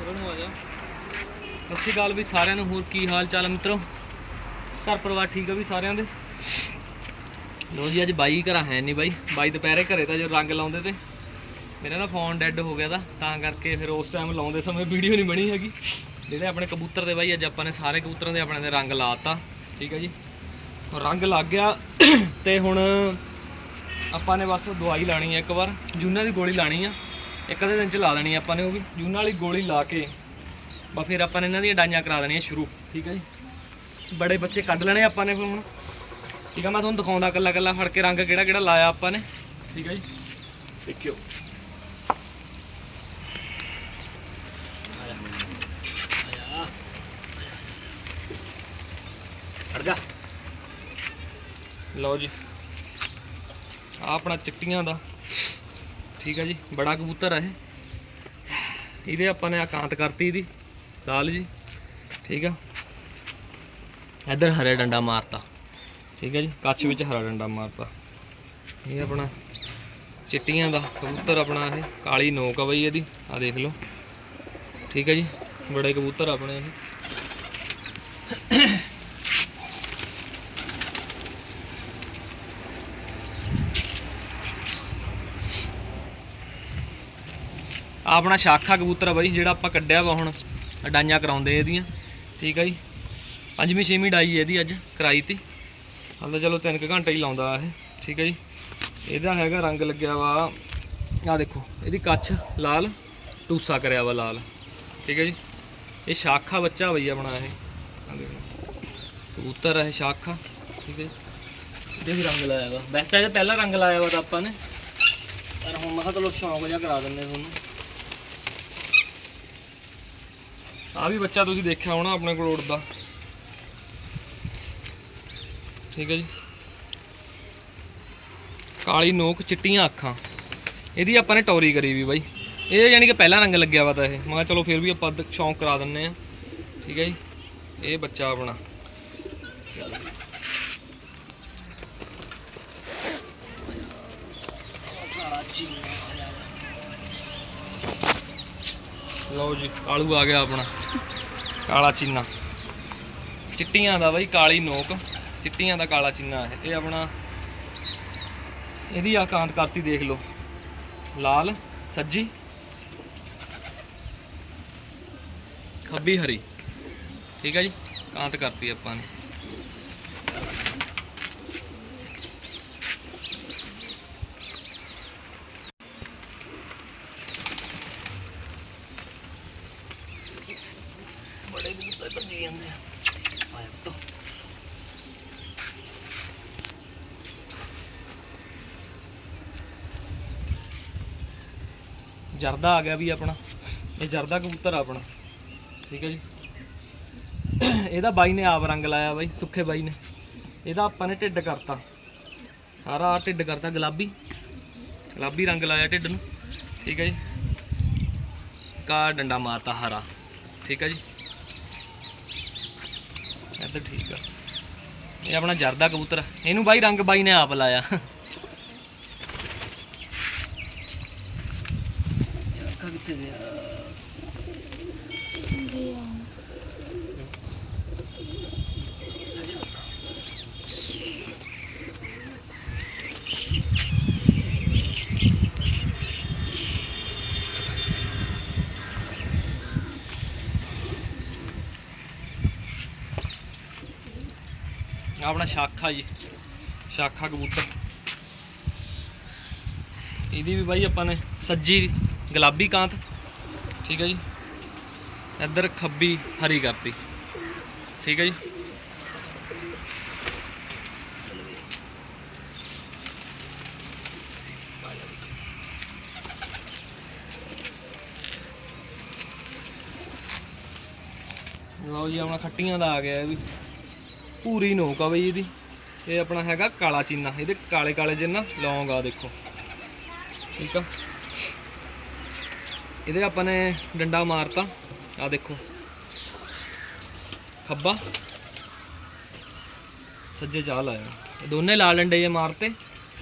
ਉਰੇ ਨੂੰ ਆ ਜਾ। ਸਤਿ ਸ਼੍ਰੀ ਅਕਾਲ ਵੀ ਸਾਰਿਆਂ ਨੂੰ, ਹੋਰ ਕੀ ਹਾਲ ਚਾਲ ਆ ਮਿੱਤਰੋ? ਘਰ ਪਰਿਵਾਰ ਠੀਕ ਆ ਵੀ ਸਾਰਿਆਂ ਦੇ? ਲੋ ਜੀ, ਅੱਜ ਬਾਈ ਘਰਾਂ ਹੈ ਨਹੀਂ ਬਾਈ। ਬਾਈ ਦੁਪਹਿਰੇ ਘਰੇ ਤਾਂ ਜੋ ਰੰਗ ਲਾਉਂਦੇ ਤੇ ਮੇਰਾ ਨਾ ਫੋਨ ਡੈੱਡ ਹੋ ਗਿਆ ਦਾ ਤਾਂ ਕਰਕੇ ਫਿਰ ਉਸ ਟਾਈਮ ਲਾਉਂਦੇ ਸਮੇਂ ਵੀਡੀਓ ਨਹੀਂ ਬਣੀ ਹੈਗੀ। ਜਿਹੜੇ ਆਪਣੇ ਕਬੂਤਰ ਦੇ ਬਾਈ, ਅੱਜ ਆਪਾਂ ਨੇ ਸਾਰੇ ਕਬੂਤਰਾਂ ਦੇ ਆਪਣੇ ਦੇ ਰੰਗ ਲਾਤਾ ਠੀਕ ਹੈ ਜੀ? ਰੰਗ ਲੱਗ ਗਿਆ ਤੇ ਹੁਣ ਆਪਾਂ ਨੇ ਬਸ ਦਵਾਈ ਲਾਣੀ ਹੈ ਇੱਕ ਵਾਰ। ਜੂਨਾ ਦੀ ਗੋਲੀ ਲਾਣੀ ਆ। ਇੱਕ ਅੱਧੇ ਦਿਨ ਚ ਲਾ ਦੇਣੀ ਆਪਾਂ ਨੇ, ਉਹ ਵੀ ਜੂਨਾ ਵਾਲੀ ਗੋਲੀ ਲਾ ਕੇ। ਬਸ ਫਿਰ ਆਪਾਂ ਨੇ ਇਹਨਾਂ ਦੀਆਂ ਡਾਈਆਂ ਕਰਾ ਦੇਣੀਆਂ ਸ਼ੁਰੂ, ਠੀਕ ਹੈ ਜੀ? ਬੜੇ ਬੱਚੇ ਕੱਢ ਲੈਣੇ ਆਪਾਂ ਨੇ ਫਿਰ ਹੁਣ। ਠੀਕ ਆ, ਮੈਂ ਤੁਹਾਨੂੰ ਦਿਖਾਉਂਦਾ ਕੱਲਾ ਕੱਲਾ ਫੜ ਕੇ ਰੰਗ ਕਿਹੜਾ ਕਿਹੜਾ ਲਾਇਆ ਆਪਾਂ ਨੇ। ਠੀਕ ਹੈ ਜੀ? ਦੇਖਿਓ। ਹਟ ਜਾ। ਲਓ ਜੀ। ਆਹ ਆਪਣਾ ਚਿੱਟੀਆਂ ਦਾ। ਠੀਕ ਹੈ ਜੀ, ਬੜਾ ਕਬੂਤਰ ਆ ਇਹ। ਇਹਦੇ ਆਪਾਂ ਨੇ ਆਕਾਂਤ ਕਰਤੀ ਇਹਦੀ, ਲਾਲ ਜੀ, ਠੀਕ ਆ। ਇੱਧਰ ਹਰਾ ਡੰਡਾ ਮਾਰਤਾ, ਠੀਕ ਹੈ ਜੀ ਕੱਛ ਵਿੱਚ ਹਰਾ ਡੰਡਾ ਮਾਰਤਾ। ਇਹ ਆਪਣਾ ਚਿੱਟੀਆਂ ਦਾ ਕਬੂਤਰ ਆਪਣਾ ਇਹ, ਕਾਲੀ ਨੋਕ ਆ ਬਈ ਇਹਦੀ ਆ ਦੇਖ ਲਓ। ਠੀਕ ਹੈ ਜੀ, ਬੜੇ ਕਬੂਤਰ ਆਪਣੇ ਇਹ। ਆਪਣਾ ਸ਼ਾਖਾ ਕਬੂਤਰ ਆ ਬਾਈ, ਜਿਹੜਾ ਆਪਾਂ ਕੱਢਿਆ ਵਾ ਹੁਣ, ਡਾਈਆਂ ਕਰਾਉਂਦੇ ਇਹਦੀਆਂ। ਠੀਕ ਆ ਜੀ? ਪੰਜਵੀਂ, ਛੇਵੀਂ ਡਾਈ ਇਹਦੀ ਅੱਜ, ਕਰਾਈ ਤੀ। ਹਾਲੇ ਚਲੋ 3 ਘੰਟੇ ਹੀ ਲਾਉਂਦਾ ਇਹ। ਠੀਕ ਹੈ ਜੀ? ਇਹਦਾ ਹੈਗਾ ਰੰਗ ਲੱਗਿਆ ਵਾ, ਆ ਦੇਖੋ, ਇਹਦੀ ਕੱਛ ਲਾਲ, ਟੂਸਾ ਕਰਿਆ ਵਾ ਲਾਲ। ਠੀਕ ਹੈ ਜੀ? ਇਹ ਸ਼ਾਖਾ ਬੱਚਾ ਬਈ ਆਪਣਾ ਇਹ। ਕਬੂਤਰ ਹੈ ਸ਼ਾਖਾ। ਠੀਕ ਹੈ ਜੀ? ਇਹਦੇ ਵੀ ਰੰਗ ਲਾਇਆ ਵਾ। ਵੈਸੇ ਤਾਂ ਇਹਦਾ ਪਹਿਲਾ ਰੰਗ ਲਾਇਆ ਵਾ ਤਾਂ ਆਪਾਂ ਨੇ। ਪਰ ਹੁਣ ਮੈਂ ਕਿਹਾ ਚਲੋ ਸ਼ੌਂਕ ਜਿਹਾ ਕਰਾ ਦਿੰਦੇ ਤੁਹਾਨੂੰ। ਆ ਵੀ ਬੱਚਾ ਤੁਸੀਂ ਦੇਖਿਆ ਹੋਣਾ ਆਪਣੇ ਕੋਲ ਉੜਦਾ ਠੀਕ ਹੈ ਜੀ। ਕਾਲੀ ਨੋਕ ਚਿੱਟੀਆਂ ਅੱਖਾਂ। ਇਹਦੀ ਆਪਾਂ ਨੇ ਟੌਰੀ ਕਰੀ ਵੀ ਬਾਈ। ਇਹ ਯਾਨੀ ਕਿ ਪਹਿਲਾ ਰੰਗ ਲੱਗਿਆ ਵਾ ਤਾਂ ਇਹ। ਮੈਂ ਕਿਹਾ ਚਲੋ ਫਿਰ ਵੀ ਆਪਾਂ ਸ਼ੌਂਕ ਕਰਾ ਦਿੰਨੇ ਆ। ਠੀਕ ਹੈ ਜੀ। ਇਹ ਬੱਚਾ ਆਪਣਾ। ਚਲੋ ਲਓ ਜੀ, ਕਾਲੂ ਆ ਗਿਆ ਆਪਣਾ। ਕਾਲਾ ਚੀਨਾ। ਚਿੱਟੀਆਂ ਦਾ ਬਾਈ, ਕਾਲੀ ਨੋਕ। ਚਿੱਟੀਆਂ ਦਾ ਕਾਲਾ ਚੀਨਾ ਹੈ ਇਹ ਆਪਣਾ, ਇਹਦੀ ਆ ਕਾਂਤ ਕਰਤੀ ਦੇਖ ਲਓ। ਲਾਲ, ਸੱਜੀ। ਖੱਬੀ ਹਰੀ। ਠੀਕ ਹੈ ਜੀ ਕਾਂਤ ਕਰਤੀ ਆਪਾਂ ਨੇ ਬੜੇ ਕਬੂਤਰ ਭੱਜੀ ਜਾਂਦੇ ਆ ਆਇਆ ਤੋ ਜਰਦਾ ਆ ਗਿਆ ਵੀ ਆਪਣਾ। ਇਹ ਜਰਦਾ ਕਬੂਤਰ ਆ ਆਪਣਾ। ਠੀਕ ਹੈ ਜੀ। ਇਹਦਾ ਬਾਈ ਨੇ ਆਪ ਰੰਗ ਲਾਇਆ ਬਾਈ, ਸੁੱਖੇ ਬਾਈ ਨੇ। ਇਹਦਾ ਆਪਾਂ ਨੇ ਢਿੱਡ ਕਰਤਾ। ਸਾਰਾ ਢਿੱਡ ਕਰਤਾ, ਗੁਲਾਬੀ। ਗੁਲਾਬੀ ਰੰਗ ਲਾਇਆ ਢਿੱਡ ਨੂੰ। ਠੀਕ ਹੈ ਜੀ। ਕਾ ਡੰਡਾ ਮਾਰਤਾ ਹਰਾ। ਠੀਕ ਹੈ ਜੀ। ਤਾਂ ਠੀਕ ਆ। ਇਹ ਆਪਣਾ ਜਰਦਾ ਕਬੂਤਰ ਇਹਨੂੰ ਬਾਈ ਰੰਗ ਬਾਈ ਨੇ ਆਪ ਲਾਇਆ। ਆਪਣਾ ਸ਼ਾਖਾ ਜੀ। ਸ਼ਾਖਾ ਕਬੂਤਰ। ਇਹਦੀ ਵੀ ਬਾਈ ਆਪਾਂ ਨੇ ਸੱਜੀ ਗੁਲਾਬੀ ਕਾਂਤ। ਠੀਕ ਹੈ ਜੀ। ਇੱਧਰ ਖੱਬੀ ਹਰੀ ਕਰਤੀ ਠੀਕ ਹੈ ਜੀ। ਲਓ ਜੀ, ਆਪਣਾ ਖੱਟੀਆਂ ਦਾ ਆ ਗਿਆ ਇਹ ਵੀ। ਪੂਰੀ ਨੋਕ ਆ ਬਈ ਇਹਦੀ। ਇਹ ਆਪਣਾ ਹੈਗਾ ਕਾਲਾ ਚੀਨਾ, ਇਹਦੇ ਕਾਲੇ ਕਾਲੇ ਜਿਹੇ ਨਾ ਲੌਂਗ ਆ ਦੇਖੋ। ਠੀਕ ਆ। ਇਹਦੇ ਆਪਾਂ ਨੇ ਡੰਡਾ ਮਾਰਤਾ ਆ ਦੇਖੋ। ਖੱਬਾ। ਸੱਜੇ ਚਾਹ ਲਾਇਆ। ਇਹ ਦੋਨੇ ਲਾਲ ਡੰਡੇ ਜੇ ਮਾਰਤੇ,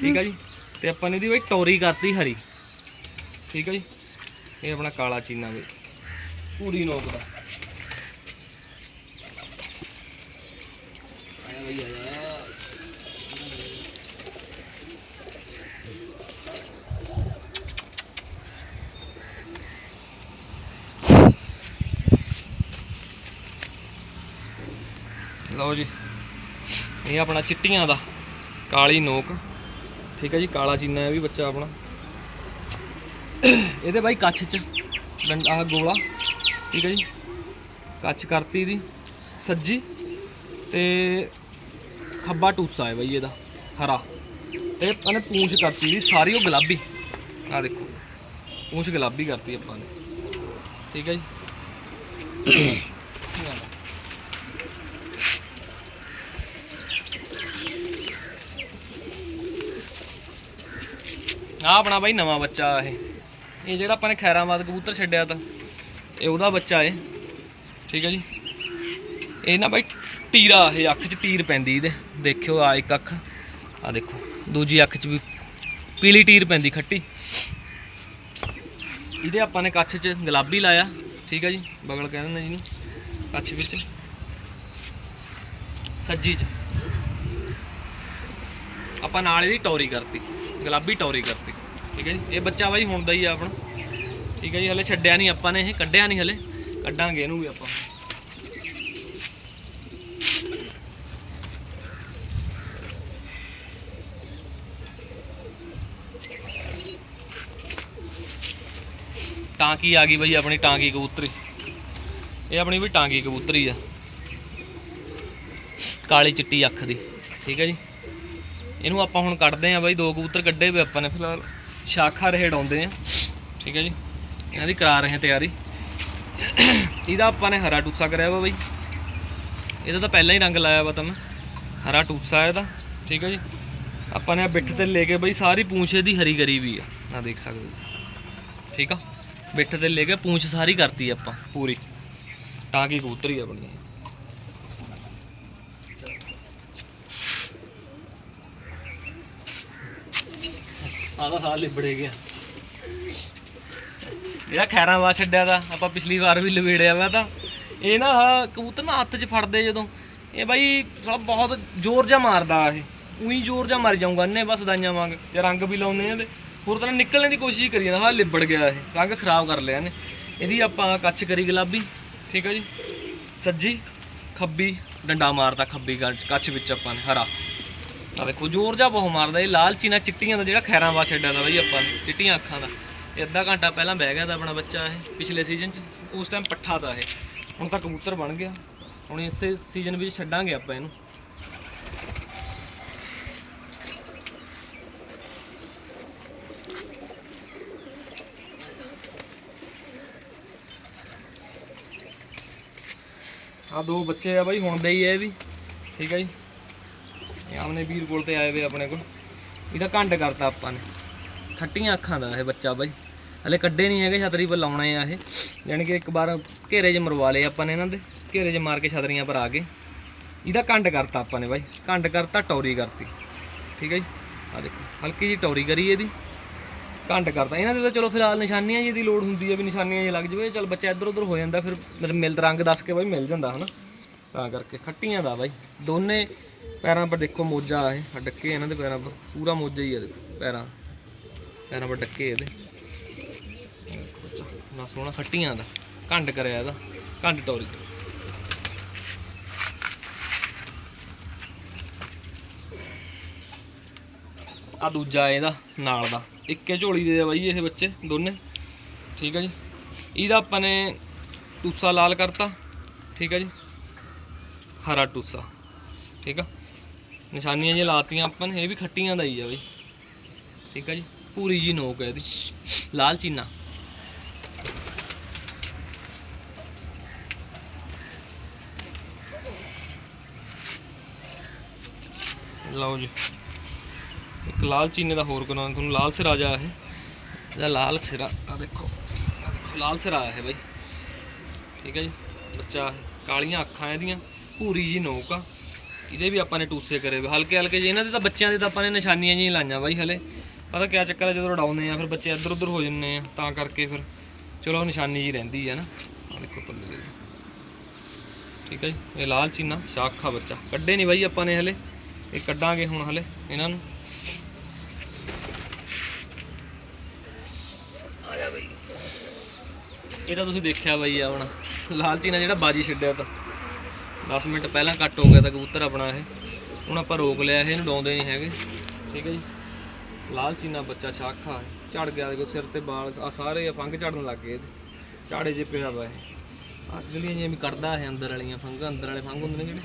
ਠੀਕ ਆ ਜੀ। ਤੇ ਆਪਾਂ ਨੇ ਇਹਦੀ ਬਈ ਟੋਰੀ ਕਰਤੀ ਹਰੀ। ਠੀਕ ਆ ਜੀ। ਇਹ ਆਪਣਾ ਕਾਲਾ ਚੀਨਾ ਬਈ। ਪੂਰੀ ਨੋਕ ਦਾ। ਲਓ ਜੀ। ਇਹ ਆਪਣਾ ਚਿੱਟੀਆਂ ਦਾ, ਕਾਲੀ ਨੋਕ। ਠੀਕ ਹੈ ਜੀ, ਕਾਲਾ ਚੀਨਾ ਹੈ ਵੀ ਬੱਚਾ ਆਪਣਾ। ਇਹਦੇ ਬਾਈ ਕੱਛ ਚ, ਡੰਡਾ ਗੋਲਾ। ਠੀਕ ਹੈ ਜੀ। ਕੱਛ ਕਰਤੀ ਇਹਦੀ ਸੱਜੀ। ਤੇ ਖੱਬਾ ਟੂਸਾ ਹੈ ਬਾਈ ਇਹਦਾ, ਹਰਾ। ਤੇ ਇਹਨੇ ਪੂੰਛ ਕਰਤੀ ਇਹਦੀ ਸਾਰੀ ਉਹ ਗੁਲਾਬੀ। ਆਹ ਦੇਖੋ, ਪੂੰਛ ਗੁਲਾਬੀ ਕਰਤੀ ਆਪਾਂ ਨੇ। ਠੀਕ ਹੈ ਜੀ। ਆ ਆਪਣਾ ਬਾਈ ਨਵਾਂ ਬੱਚਾ ਇਹ। ਇਹ ਜਿਹੜਾ ਆਪਾਂ ਨੇ ਖੈਰਾਬਾਦ ਕਬੂਤਰ ਛੱਡਿਆ ਤਾਂ, ਇਹ ਉਹਦਾ ਬੱਚਾ ਏ ਠੀਕ ਹੈ ਜੀ। ਇਹ ਨਾ ਬਾਈ ਟੀਰਾ ਇਹ ਅੱਖ 'ਚ ਟੀਰ ਪੈਂਦੀ ਇਹਦੇ। ਦੇਖਿਓ ਆ ਇੱਕ ਅੱਖ। ਆ ਦੇਖੋ, ਦੂਜੀ ਅੱਖ 'ਚ ਵੀ ਪੀਲੀ ਟੀਰ ਪੈਂਦੀ ਖੱਟੀ। ਇਹਦੇ ਆਪਾਂ ਨੇ ਕੱਛ 'ਚ ਗੁਲਾਬੀ ਲਾਇਆ। ਠੀਕ ਹੈ ਜੀ, ਬਗਲ ਕਹਿੰਦੇ ਨੇ ਜਿਹਨੂੰ ਕੱਛ ਵਿੱਚ। ਸੱਜੀ 'ਚ। ਆਪਾਂ ਨਾਲ ਇਹਦੀ ਟੌਰੀ ਕਰਤੀ। ਗੁਲਾਬੀ ਟੌਰੀ ਕਰਤੀ। ਠੀਕ ਹੈ ਜੀ? ਇਹ ਬੱਚਾ ਬਾਈ ਹੁਣ ਦਾ ਹੀ ਆ ਆਪਣਾ। ਠੀਕ ਹੈ ਜੀ? ਹਲੇ ਛੱਡਿਆ ਨਹੀਂ ਆਪਾਂ ਨੇ ਇਹ, ਕੱਢਿਆ ਨਹੀਂ ਹਲੇ। ਕੱਢਾਂਗੇ ਇਹਨੂੰ ਵੀ ਆਪਾਂ। ਟਾਂਕੀ ਆ ਗਈ ਬਈ ਆਪਣੀ ਟਾਂਕੀ ਕਬੂਤਰੀ। ਇਹ ਆਪਣੀ ਵੀ ਟਾਂਕੀ ਕਬੂਤਰੀ ਆ। ਕਾਲੀ ਚਿੱਟੀ ਅੱਖ ਦੀ। ਠੀਕ ਹੈ ਜੀ? ਇਹਨੂੰ ਆਪਾਂ ਹੁਣ ਕੱਢਦੇ ਆ ਬਾਈ ਦੋ ਕਬੂਤਰ ਕੱਢੇ ਵੇ ਆਪਾਂ ਨੇ। ਫਿਲਹਾਲ। ਸ਼ਾਖਾ ਰਹੇ ਡਾਉਂਦੇ ਆ। ਠੀਕ ਹੈ ਜੀ। ਇਹਨਾਂ ਦੀ ਕਰਾ ਰਹੇ ਹਾਂ ਤਿਆਰੀ। ਇਹਦਾ ਆਪਾਂ ਨੇ ਹਰਾ ਟੂਸਾ ਕਰਿਆ ਵਾ ਬਾਈ। ਇਹਦਾ ਤਾਂ ਪਹਿਲਾਂ ਹੀ ਰੰਗ ਲਾਇਆ ਵਾ ਤਾਂ ਮੈਂ। ਹਰਾ ਟੂਸਾ ਇਹਦਾ। ਠੀਕ ਹੈ ਜੀ। ਆਪਾਂ ਨੇ ਬਿੱਠ ਤੇ ਲੈ ਕੇ ਬਾਈ ਸਾਰੀ ਪੂੰਛ ਇਹਦੀ ਹਰੀ ਕਰੀ ਵੀ ਆ। ਆ ਦੇਖ ਸਕਦੇ ਤੁਸੀਂ। ਠੀਕ ਆ। ਬਿੱਠ ਤੇ ਲੈ ਕੇ ਪੂੰਛ ਸਾਰੀ ਕਰਤੀ ਆਪਾਂ ਪੂਰੀ। ਟਾਂਕੀ ਕਬੂਤਰੀ ਆਪਣੀ ਇਹ। ਆਹ ਹਾਲ ਲਿਬੜੇ ਗਿਆ। ਜਿਹੜਾ ਖੈਰਾਂ ਵਾ ਛੱਡਿਆ ਦਾ ਆਪਾਂ ਪਿਛਲੀ ਵਾਰ ਵੀ ਲਵੇੜਿਆ ਵਾ ਤਾਂ। ਇਹ ਨਾ ਆਹ ਕਬੂਤਰ ਨਾ ਹੱਥ 'ਚ ਫੜਦੇ ਜਦੋਂ। ਇਹ ਬਾਈ ਸਾਲਾ ਬਹੁਤ ਜ਼ੋਰ ਜਿਹਾ ਮਾਰਦਾ ਇਹ। ਉਹੀ ਜ਼ੋਰ ਜਿਹਾ ਮਰ ਜਾਊਗਾ ਇਹਨੇ ਬਸ ਦਾਈਆਂ ਵਾਂਗ। ਜਾਂ ਰੰਗ ਵੀ ਲਾਉਨੇ ਆ ਹੋਰ ਤਰ੍ਹਾਂ ਨਿਕਲਣ ਦੀ ਕੋਸ਼ਿਸ਼ ਕਰੀ ਜਾਂਦਾ ਹਾਂ ਲਿਬੜ ਗਿਆ ਇਹ। ਰੰਗ ਖਰਾਬ ਕਰ ਲਿਆ ਇਹਨੇ। ਇਹਦੀ ਆਪਾਂ ਕੱਚ ਕਰੀ ਗੁਲਾਬੀ, ਠੀਕ ਹੈ ਜੀ? ਸੱਜੀ, ਖੱਬੀ, ਡੰਡਾ ਮਾਰਦਾ ਖੱਬੀ ਕੱਚ ਕੱਚ ਵਿੱਚ ਆਪਾਂ ਨੇ, ਹਰਾ। ਆ ਦੇਖੋ ਜ਼ੋਰ ਜਿਹਾ ਬਹੁਤ ਮਾਰਦਾ ਇਹ ਲਾਲ ਚੀਨਾ ਚਿੱਟੀਆਂ ਦਾ ਜਿਹੜਾ ਖੈਰਾਂ ਵਾ ਛੱਡਿਆ ਦਾ ਬਈ ਆਪਾਂ ਨੇ, ਚਿੱਟੀਆਂ ਅੱਖਾਂ ਦਾ। ਇਹ ਅੱਧਾ ਘੰਟਾ ਪਹਿਲਾਂ ਬਹਿ ਗਿਆ ਤਾਂ ਆਪਣਾ ਬੱਚਾ ਇਹ, ਪਿਛਲੇ ਸੀਜ਼ਨ 'ਚ, ਉਸ ਟਾਈਮ ਪੱਠਾ ਦਾ ਇਹ। ਹੁਣ ਤਾਂ ਕਬੂਤਰ ਬਣ ਗਿਆ। ਹੁਣ ਇਸੇ ਸੀਜ਼ਨ ਵਿੱਚ ਛੱਡਾਂਗੇ ਆਪਾਂ ਇਹਨੂੰ। ਆ ਦੋ ਬੱਚੇ ਆ ਬਾਈ, ਹੁਣ ਦੇ ਹੀ ਆ ਇਹ ਵੀ। ਠੀਕ ਹੈ ਜੀ। ਇਹ ਆਮਨੇ ਵੀਰ ਕੋਲ ਤੇ ਆਏ ਵੇ ਆਪਣੇ ਕੋਲ। ਇਹਦਾ ਘੰਟ ਕਰਤਾ ਆਪਾਂ ਨੇ। ਖੱਟੀਆਂ ਅੱਖਾਂ ਦਾ ਇਹ ਬੱਚਾ ਬਾਈ। ਹਲੇ ਕੱਢੇ ਨਹੀਂ ਹੈਗੇ, ਛਤਰੀ ਪਰ ਲਾਉਣੇ ਆ ਇਹ। ਯਾਨੀ ਕਿ ਇੱਕ ਵਾਰ ਘੇਰੇ 'ਚ ਮਰਵਾ ਲਏ ਆਪਾਂ ਨੇ ਇਹਨਾਂ ਦੇ। ਘੇਰੇ 'ਚ ਮਾਰ ਕੇ ਛਤਰੀਆਂ ਪਰ ਆ ਕੇ ਇਹਦਾ ਘੰਟ ਕਰਤਾ ਆਪਾਂ ਨੇ ਬਾਈ। ਘੰਟ ਕਰਤਾ, ਟੌਰੀ ਕਰਤੀ। ਠੀਕ ਹੈ ਜੀ? ਆ ਦੇਖੋ, ਹਲਕੀ ਜੀ ਟੌਰੀ ਕਰੀ ਇਹਦੀ। ਘੰਟ ਕਰਤਾ। ਇਹਨਾਂ ਦੇ ਤਾਂ ਚਲੋ ਫਿਲਹਾਲ ਨਿਸ਼ਾਨੀਆਂ ਜੀ ਦੀ ਲੋੜ ਹੁੰਦੀ ਹੈ ਵੀ ਨਿਸ਼ਾਨੀਆਂ ਜੀ ਲੱਗ ਜਵੇ। ਚਲ ਬੱਚਾ ਇੱਧਰ ਉੱਧਰ ਹੋ ਜਾਂਦਾ, ਫਿਰ ਮੇਰੇ ਮਿਲ ਰੰਗ ਦੱਸ ਕੇ ਬਾਈ ਮਿਲ ਜਾਂਦਾ, ਹਨਾ? ਤਾਂ ਕਰਕੇ ਖੱਟੀਆਂ ਦਾ ਬਾਈ। ਦੋਨੇ ਪੈਰਾਂ ਪਰ ਦੇਖੋ ਮੋਜਾ ਇਹ, ਆਹ ਡੱਕੇ ਇਹਨਾਂ ਦੇ ਪੈਰਾਂ ਪਰ, ਪੂਰਾ ਮੋਜਾ ਹੀ ਆ ਦੇਖੋ ਪੈਰਾਂ। ਪੈਰਾਂ ਪਰ ਡੱਕੇ ਇਹਦੇ। ਨਾ ਸੋਹਣਾ ਖੱਟੀਆਂ ਦਾ, ਘੰਟ ਕਰਿਆ ਇਹਦਾ, ਘੰਟ ਟੋਰੀ। ਆ ਦੂਜਾ ਇਹਦਾ, ਨਾਲ ਦਾ। ਇੱਕੇ ਝੋਲੀ ਦੇ ਆ ਬਾਈ ਇਹ ਬੱਚੇ, ਦੋਨੇ। ਠੀਕ ਹੈ ਜੀ। ਇਹਦਾ ਆਪਾਂ ਨੇ ਟੂਸਾ ਲਾਲ ਕਰਤਾ। ਠੀਕ ਹੈ ਜੀ। ਹਰਾ ਟੂਸਾ। ਠੀਕ ਆ। ਨਿਸ਼ਾਨੀਆਂ ਜਿਹੀਆਂ ਲਾਤੀਆਂ ਆਪਾਂ ਨੇ ਇਹ ਵੀ ਖੱਟੀਆਂ ਦਾ ਹੀ ਆ ਬਈ। ਠੀਕ ਆ ਜੀ? ਪੂਰੀ ਜੀ ਨੋਕ ਹੈ ਇਹਦੀ। ਲਾਲ ਚੀਨਾ। ਲਓ ਜੀ। ਇੱਕ ਲਾਲ ਚੀਨੇ ਦਾ ਹੋਰ ਕਰਾਂ ਤੁਹਾਨੂੰ। ਲਾਲ ਸਿਰਾ ਜਾ ਇਹ। ਇਹਦਾ ਲਾਲ ਸਿਰਾ ਆ ਦੇਖੋ। ਆਹ ਦੇਖੋ, ਲਾਲ ਸਿਰਾ ਹੈ ਬਈ। ਠੀਕ ਹੈ ਜੀ? ਬੱਚਾ ਕਾਲੀਆਂ ਅੱਖਾਂ ਇਹਦੀਆਂ। ਭੂਰੀ ਜੀ ਨੋਕ ਆ। ਇਹਦੇ ਵੀ ਆਪਾਂ ਨੇ ਟੂਸੇ ਕਰੇ ਵੇ ਹਲਕੇ ਹਲਕੇ ਜੇ ਇਹਨਾਂ ਦੇ ਤਾਂ ਬੱਚਿਆਂ ਦੇ ਤਾਂ ਆਪਾਂ ਨੇ ਨਿਸ਼ਾਨੀਆਂ ਜਿਹੀਆਂ ਲਾਈਆਂ ਬਾਈ ਹਲੇ। ਪਤਾ ਕਿਆ ਚੱਕਰ ਹੈ ਜਦੋਂ ਉਡਾਉਂਦੇ ਆ, ਫਿਰ ਬੱਚੇ ਇੱਧਰ ਉੱਧਰ ਹੋ ਜਾਂਦੇ ਆ, ਤਾਂ ਕਰਕੇ ਫਿਰ ਚਲੋ ਨਿਸ਼ਾਨੀ ਜੀ ਰਹਿੰਦੀ ਹੈ ਨਾ। ਆਹ ਦੇਖੋ ਪੱਲੇ ਠੀਕ ਹੈ ਜੀ, ਇਹ ਲਾਲ ਚੀਨਾ ਸ਼ਾਖਾ ਬੱਚਾ। ਕੱਢੇ ਨਹੀਂ ਬਾਈ ਆਪਾਂ ਨੇ ਹਲੇ। ਇਹ ਕੱਢਾਂਗੇ ਹੁਣ ਹਲੇ ਇਹਨਾਂ ਨੂੰ। ਆ ਜਾ ਬਾਈ। ਇਹ ਤਾਂ ਤੁਸੀਂ ਦੇਖਿਆ ਬਾਈ ਆਪਣਾ। ਲਾਲ ਚੀਨਾ ਜਿਹੜਾ ਬਾਜੀ ਛੱਡਿਆ ਤਾਂ। 10 ਮਿੰਟ ਪਹਿਲਾਂ ਕੱਟ ਹੋ ਗਿਆ ਤਾਂ ਕਬੂਤਰ ਆਪਣਾ ਇਹ। ਹੁਣ ਆਪਾਂ ਰੋਕ ਲਿਆ ਇਹ, ਇਹਨੂੰ ਡਾਉਂਦੇ ਨਹੀਂ ਹੈਗੇ। ਠੀਕ ਹੈ ਜੀ। ਲਾਲ ਚੀਨਾ ਬੱਚਾ, ਸ਼ਾਖਾ ਝੜ ਗਿਆ ਦੇਖੋ, ਸਿਰ ਤੇ ਵਾਲ ਆ ਸਾਰੇ ਫੰਗ ਝੜਨ ਲੱਗ ਗਏ ਝਾੜੇ ਜੇ ਪਿਆ ਵਾ ਇਹ। ਆ ਜਿਹੜੀਆਂ ਜਿਵੇਂ ਕੱਢਦਾ ਇਹ ਅੰਦਰ ਵਾਲੀਆਂ ਫੰਗ, ਅੰਦਰ ਵਾਲੇ ਫੰਗ ਹੁੰਦੇ ਨੇ ਜਿਹੜੇ,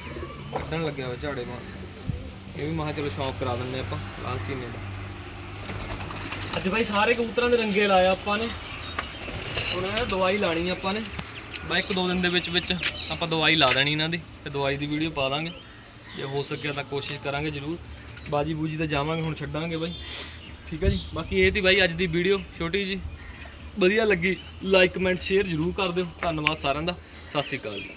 ਕੱਢਣ ਲੱਗਿਆ ਵਾ ਝਾੜੇ ਮਾਰ। ਇਹ ਵੀ ਮਹਾ ਚਲੋ ਸ਼ੌਕ ਕਰਾ ਦਿੰਦੇ ਆਪਾਂ ਲਾਲ ਚੀਨੇ ਦਾ ਅੱਜ ਬਾਈ ਸਾਰੇ ਕਬੂਤਰਾਂ ਦੇ ਰੰਗੇ ਲਾਇਆ ਆਪਾਂ ਨੇ। ਹੁਣ ਇਹ ਦਵਾਈ ਲਾਣੀ ਆਪਾਂ ਨੇ। ਬਾਈ ਇੱਕ ਦੋ ਦਿਨ ਦੇ ਵਿੱਚ ਵਿੱਚ ਆਪਾਂ ਦਵਾਈ ਲਾ ਦੇਣੀ ਇਹਨਾਂ ਦੀ ਤੇ ਦਵਾਈ ਦੀ ਵੀਡੀਓ ਪਾ ਦਾਂਗੇ। ਜੇ ਹੋ ਸਕਿਆ ਤਾਂ ਕੋਸ਼ਿਸ਼ ਕਰਾਂਗੇ ਜ਼ਰੂਰ। ਬਾਜੀ ਬੂਜੀ ਤੇ ਜਾਵਾਂਗੇ, ਹੁਣ ਛੱਡਾਂਗੇ ਬਾਈ। ਠੀਕ ਹੈ ਜੀ? ਬਾਕੀ ਇਹ ਤੀ ਬਾਈ ਅੱਜ ਦੀ ਵੀਡੀਓ, ਛੋਟੀ ਜੀ। ਵਧੀਆ ਲੱਗੀ, ਲਾਈਕ, ਕਮੈਂਟ, ਸ਼ੇਅਰ ਜ਼ਰੂਰ ਕਰ ਦਿਓ। ਧੰਨਵਾਦ ਸਾਰਿਆਂ ਦਾ। ਸਤਿ ਸ਼੍ਰੀ ਅਕਾਲ ਜੀ।